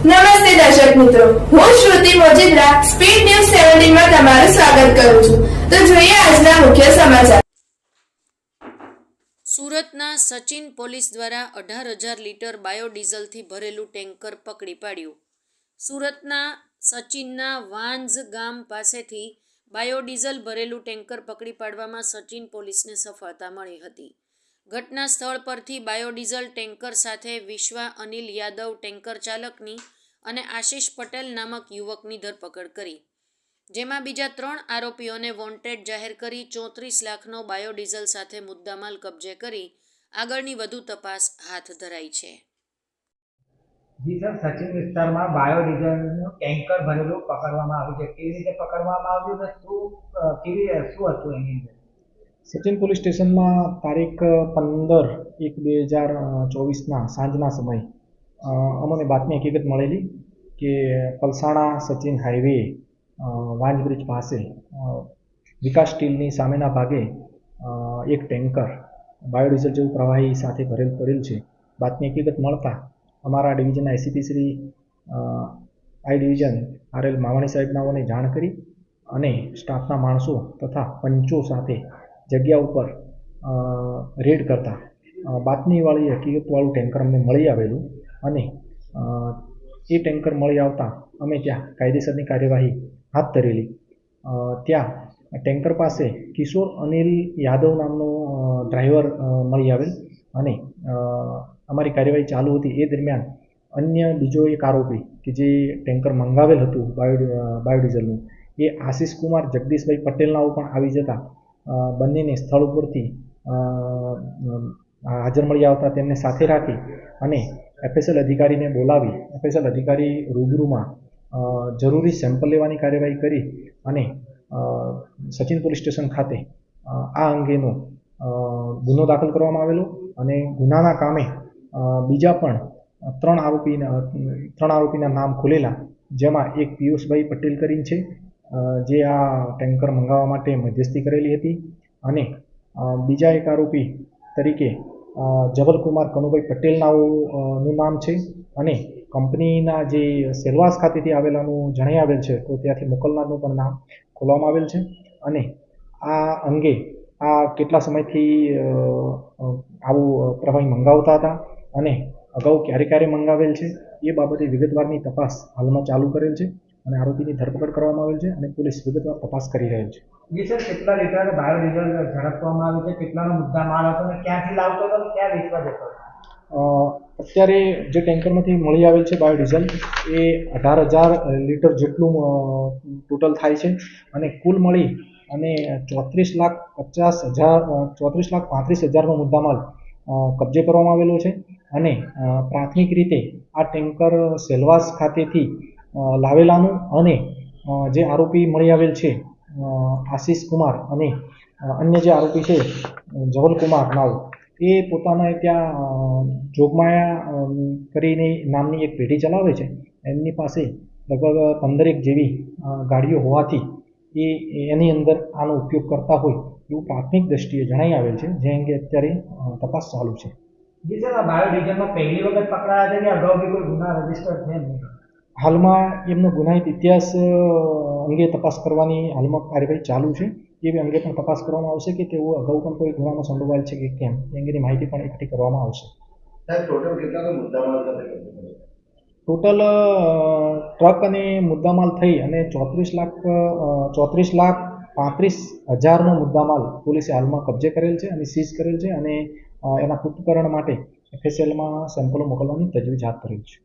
નમસ્તે દર્શક મિત્રો. હું શ્રુતિ મોજીદ્રા સ્પીડ ન્યૂઝ સેવન્ટીનમાં તમારું સ્વાગત કરું છું. તો જોઈએ આજના મુખ્ય સમાચાર. સુરતના સચિન પોલીસ દ્વારા અઢાર હજાર લીટર બાયોડીઝલથી ભરેલું ટેન્કર પકડી પાડ્યું. સુરતના સચિનના વાંઝ ગામ પાસેથી બાયોડીઝલ ભરેલું ટેન્કર પકડી પાડવામાં સચિન પોલીસને સફળતા મળી હતી. ઘટના સ્થળ પરથી બાયોડીઝલ ટેન્કર સાથે વિશ્વા અનિલ યાદવ ટેન્કર ચાલકની અને આશિષ પટેલ નામક યુવકની ધરપકડ કરી. જેમાં બીજા ત્રણ આરોપીઓને વોન્ટેડ જાહેર કરી ચોત્રીસ લાખનો બાયોડીઝલ સાથે મુદ્દામાલ કબજે કરી આગળની વધુ તપાસ હાથ ધરાઈ છે. જી સર, સચિન વિસ્તારમાં બાયોડીઝલનું ટેન્કર ભરેલું પકડવામાં આવ્યું છે. કેવી રીતે પકડવામાં આવ્યું ને શું કેવી શું હતું એની અંદર? સચિન પોલીસ સ્ટેશનમાં તારીખ પંદર એક બે હજાર ચોવીસના સાંજના સમય અમને બાતમી હકીકત મળેલી કે પલસાણા સચિન હાઈવે વાંજબ્રિજ વાંજ બ્રિજ પાસે વિકાસ સ્ટીલની સામેના ભાગે એક ટેન્કર બાયોડીઝલ જેવું પ્રવાહી સાથે ભરેલ પડેલ છે. બાતમી હકીકત મળતા અમારા ડિવિઝનના ACP Shri I division RL Mavani સાહેબનાઓને જાણ કરી અને સ્ટાફના માણસો તથા પંચો સાથે જગ્યા ઉપર રેડ કરતા. બાતમીવાળી હકીકતવાળું ટેન્કર અમને મળી આવેલું અને એ ટેન્કર મળી આવતા અમે ત્યાં કાયદેસરની કાર્યવાહી હાથ ધરેલી. ત્યાં ટેન્કર પાસે કિશોર અનિલ યાદવ નામનો ડ્રાઈવર મળી આવેલ અને અમારી કાર્યવાહી ચાલુ હતી. એ દરમિયાન અન્ય બીજો એક આરોપી કે જે ટેન્કર મંગાવેલ હતું બાયો બાયોડીઝલનું, એ આશિષ કુમાર જગદીશભાઈ પટેલનાઓ પણ આવી જતા બંનેને સ્થળ ઉપરથી હાજર મળી આવતા તેમને સાથે રાખી અને એફએસએલ અધિકારીને બોલાવી એફએસએલ અધિકારી રૂબરૂમાં જરૂરી સેમ્પલ લેવાની કાર્યવાહી કરી અને સચિન પોલીસ સ્ટેશન ખાતે આ અંગેનો ગુનો દાખલ કરવામાં આવેલો અને ગુનાના કામે બીજા પણ ત્રણ આરોપીના ત્રણ આરોપીના નામ ખુલેલા, જેમાં એક પિયુષભાઈ પટેલ કરીને છે જે આ ટેન્કર મંગાવવા માટે મધ્યસ્થી કરેલી હતી અને બીજા એક આરોપી તરીકે જબલકુમાર કનુભાઈ પટેલનાઓ નું નામ છે અને કંપનીના જે સેલવાસ ખાતેથી આવેલાનું જણાઈ આવેલ છે, તો ત્યાંથી મોકલનારનું પણ નામ ખોલવામાં આવેલ છે અને આ અંગે આ કેટલા સમયથી આવું પ્રવાહી મંગાવતા હતા અને અગાઉ ક્યારે ક્યારે મંગાવેલ છે એ બાબતે વિગતવારની તપાસ હાલમાં ચાલુ કરેલ છે. અને આરોપીની ધરપકડ કરવામાં આવેલ છે અને પોલીસ વિગતવાર તપાસ કરી રહેલ છે. જી સર કેટલા લીટર બાયોડીઝલ ઝડપવામાં આવ્યું છે? કેટલાનો મુદ્દા માલ હતો અને ક્યાંથી લાવતો હતો અને ક્યાં વેચવા જતો હતો? અત્યારે જે ટેન્કરમાંથી મળી આવેલ છે બાયોડીઝલ એ અઢાર હજાર લીટર જેટલું ટોટલ થાય છે. અને કુલ મળી અને ચોત્રીસ લાખ પચાસ હજાર ચોત્રીસ લાખ પાંત્રીસ હજારનો મુદ્દામાલ અ, કબજે કરવામાં આવેલો છે. અને પ્રાથમિક રીતે આ ટેન્કર સેલવાસ ખાતેથી લાવેલાનું અને જે આરોપી મળી આવેલ છે આશિષ કુમાર અને અન્ય જે આરોપી છે જવલકુમાર નાવ એ પોતાના ત્યાં જોગમાયા કરીને નામની એક પેઢી ચલાવે છે. એમની પાસે લગભગ પંદરેક જેવી ગાડીઓ હોવાથી એ એની અંદર આનો ઉપયોગ કરતા હોય એવું પ્રાથમિક દ્રષ્ટિએ જણાઈ આવેલ છે, જે અંગે અત્યારે તપાસ ચાલુ છે. જી સર, આ બાયોડીઝલમાં પહેલી વખત પકડાયા છે કે અગાઉ કોઈ ગુના રજિસ્ટર છે નહીં? હાલમાં એમનો ગુનાહિત ઇતિહાસ અંગે તપાસ કરવાની હાલમાં કાર્યવાહી ચાલુ છે. એ અંગે પણ તપાસ કરવામાં આવશે કે તેઓ અગાઉ પણ કોઈ ગુનામાં સંડોવાયેલ છે કે કેમ? એ અંગેની માહિતી પણ એકઠી કરવામાં આવશે. ટોટલ ટ્રક અને મુદ્દામાલ થઈ અને ચોત્રીસ લાખ ચોત્રીસ લાખ પાંત્રીસ હજારનો મુદ્દામાલ પોલીસે હાલમાં કબજે કરેલ છે અને સીઝ કરેલ છે અને એના પૃથ્થકરણ માટે એફએસએલમાં સેમ્પલો મોકલવાની તજવીજ હાથ ધરેલ છે.